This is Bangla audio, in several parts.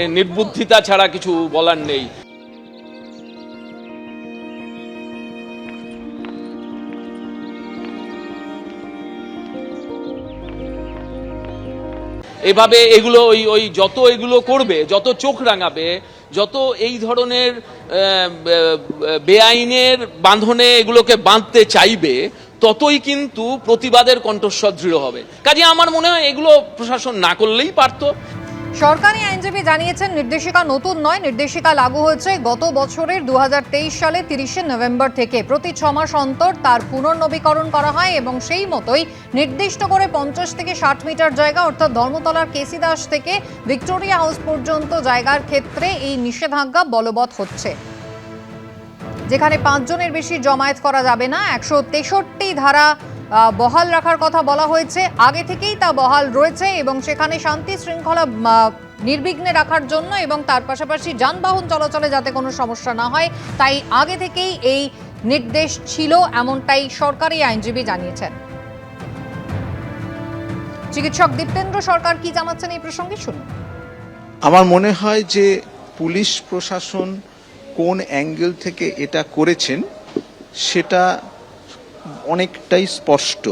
নির্বুদ্ধিতা ছাড়া কিছু বলার নেই। এভাবে এগুলো ওই ওই যত এগুলো করবে, যত চোখ রাঙাবে, যত এই ধরনের বেআইনের বাঁধনে এগুলোকে বাঁধতে চাইবে, ততই কিন্তু প্রতিবাদের কণ্ঠস্বর দৃঢ় হবে। কাজে আমার মনে হয় এগুলো প্রশাসন না করলেই পারতো। সরকারি আইনজীবী জানিয়েছেন, নির্দেশিকা নতুন নয়, নির্দেশিকা লাগু হয়েছে। গত বছরের দু সালে তিরিশে নভেম্বর থেকে প্রতি ছ মাস অন্তর তার পুনর্নবীকরণ করা হয় এবং সেই মতোই নির্দিষ্ট করে পঞ্চাশ থেকে ষাট মিটার জায়গা, অর্থাৎ ধর্মতলার কেসি দাস থেকে ভিক্টোরিয়া হাউস পর্যন্ত জায়গার ক্ষেত্রে এই নিষেধাজ্ঞা বলবৎ হচ্ছে। যেখানে পাঁচজনের বেশি জমায়েত করা যাবে না, একশো তেষট্টি ধারা বহাল রাখার কথা বলা হয়েছে। আগে থেকেই তা বহাল রয়েছে এবং সেখানে শান্তি শৃঙ্খলা নির্বিঘ্নে রাখার জন্য এবং তার পাশাপাশি যানবাহন চলাচলে যাতে কোনো সমস্যা না হয়, তাই আগে থেকেই এই নির্দেশ ছিল, এমনটাই সরকারি আইনজীবী জানিয়েছেন। চিকিৎসক দীপ্তেন্দ্র সরকার কি জানাচ্ছেন এই প্রসঙ্গে? শুনুন। আমার মনে হয় যে পুলিশ প্রশাসন কোন অ্যাঙ্গেল থেকে এটা করেছেন, সেটা অনেকটাই স্পষ্ট,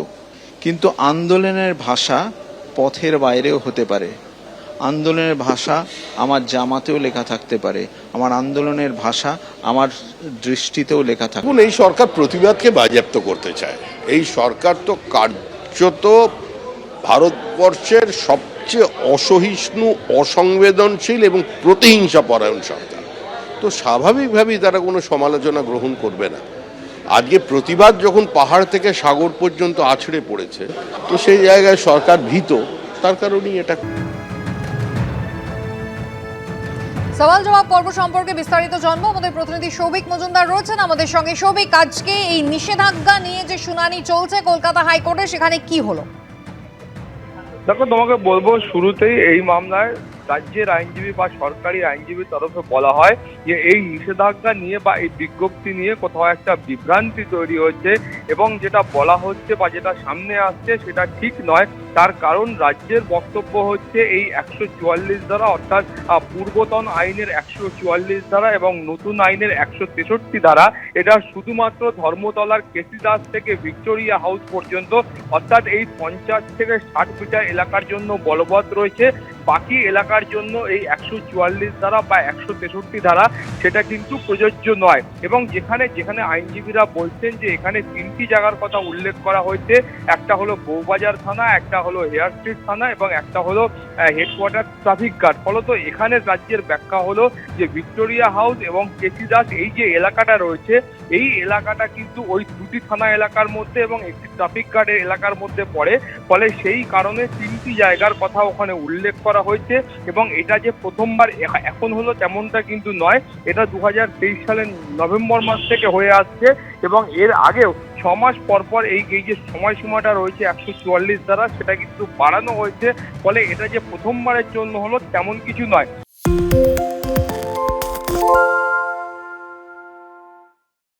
কিন্তু আন্দোলনের ভাষা পথের বাইরেও হতে পারে। আন্দোলনের ভাষা আমার জামাতেও লেখা থাকতে পারে, আমার আন্দোলনের ভাষা আমার দৃষ্টিতেও লেখা এখন এই সরকার প্রতিবাদকে বাজেয়াপ্ত করতে চায়। এই সরকার তো কার্যত ভারতবর্ষের সবচেয়ে অসহিষ্ণু, অসংবেদনশীল এবং প্রতিহিংসা পরায়ণ সরকার। তো স্বাভাবিকভাবেই তারা কোনো সমালোচনা গ্রহণ করবে না। আজকে প্রতিবাদ যখন পাহাড় থেকে সাগর পর্যন্ত আছড়ে পড়েছে তো সেই জায়গায় সরকার ভীত। তার কারণেই এটা সওয়াল জবাব পর্ব সম্পর্কে বিস্তারিত জন্ম আমাদের প্রতিনিধি সৌভিক মজুমদার রয়েছেন আমাদের সঙ্গে। সৌভিক আজকে এই নিষেধাজ্ঞা নিয়ে যে শুনানি চলছে কলকাতা হাইকোর্টে সেখানে কি হলো? দেখো তোমাকে বলব শুরুতেই এই মামলায় রাজ্যের আইনজীবী বা সরকারি আইনজীবীর তরফে বলা হয় যে এই নিষেধাজ্ঞা নিয়ে বা এই বিজ্ঞপ্তি নিয়ে কোথাও একটা বিভ্রান্তি তৈরি হচ্ছে এবং যেটা বলা হচ্ছে বা যেটা সামনে আসছে সেটা ঠিক নয়। তার কারণ রাজ্যের বক্তব্য হচ্ছে এই একশো চুয়াল্লিশ ধারা অর্থাৎ পূর্বতন আইনের একশো চুয়াল্লিশ ধারা এবং নতুন আইনের একশো তেষট্টি ধারা। এটা শুধুমাত্র ধর্মতলার কেসি দাস থেকে ভিক্টোরিয়া হাউস পর্যন্ত, অর্থাৎ এই পঞ্চাশ থেকে ষাট মিটার এলাকার জন্য বলবৎ রয়েছে। বাকি এলাকার জন্য এই একশো চুয়াল্লিশ ধারা বা একশো তেষট্টি ধারা সেটা কিন্তু প্রযোজ্য নয়। এবং যেখানে যেখানে আইনজীবীরা বলছেন যে এখানে তিনটি জায়গার কথা উল্লেখ করা হয়েছে, একটা হলো বউবাজার থানা, একটা হলো হেয়ার স্ট্রিট থানা এবং একটা হলো হেডকোয়ার্টার ট্রাফিক গার্ড ফলত এখানে রাজ্যের ব্যাখ্যা হলো যে ভিক্টোরিয়া হাউস এবং কেসি দাস এই যে এলাকাটা রয়েছে, এই এলাকাটা কিন্তু ওই দুটি থানা এলাকার মধ্যে এবং একটি ট্রাফিক গার্ডের এলাকার মধ্যে পড়ে। ফলে সেই কারণে তিনটি জায়গার কথা ওখানে উল্লেখ করা হয়েছে এবং এটা যে প্রথমবার এখন হলো তেমনটা কিন্তু নয়। এটা দু হাজার তেইশ সালের নভেম্বর মাস থেকে হয়ে আসছে এবং এর আগেও ছ মাস পর পর এই এই যে সময়সীমাটা রয়েছে একশো চুয়াল্লিশ দ্বারা, সেটা কিন্তু বাড়ানো হয়েছে। ফলে এটা যে প্রথমবারের জন্য হলো তেমন কিছু নয়।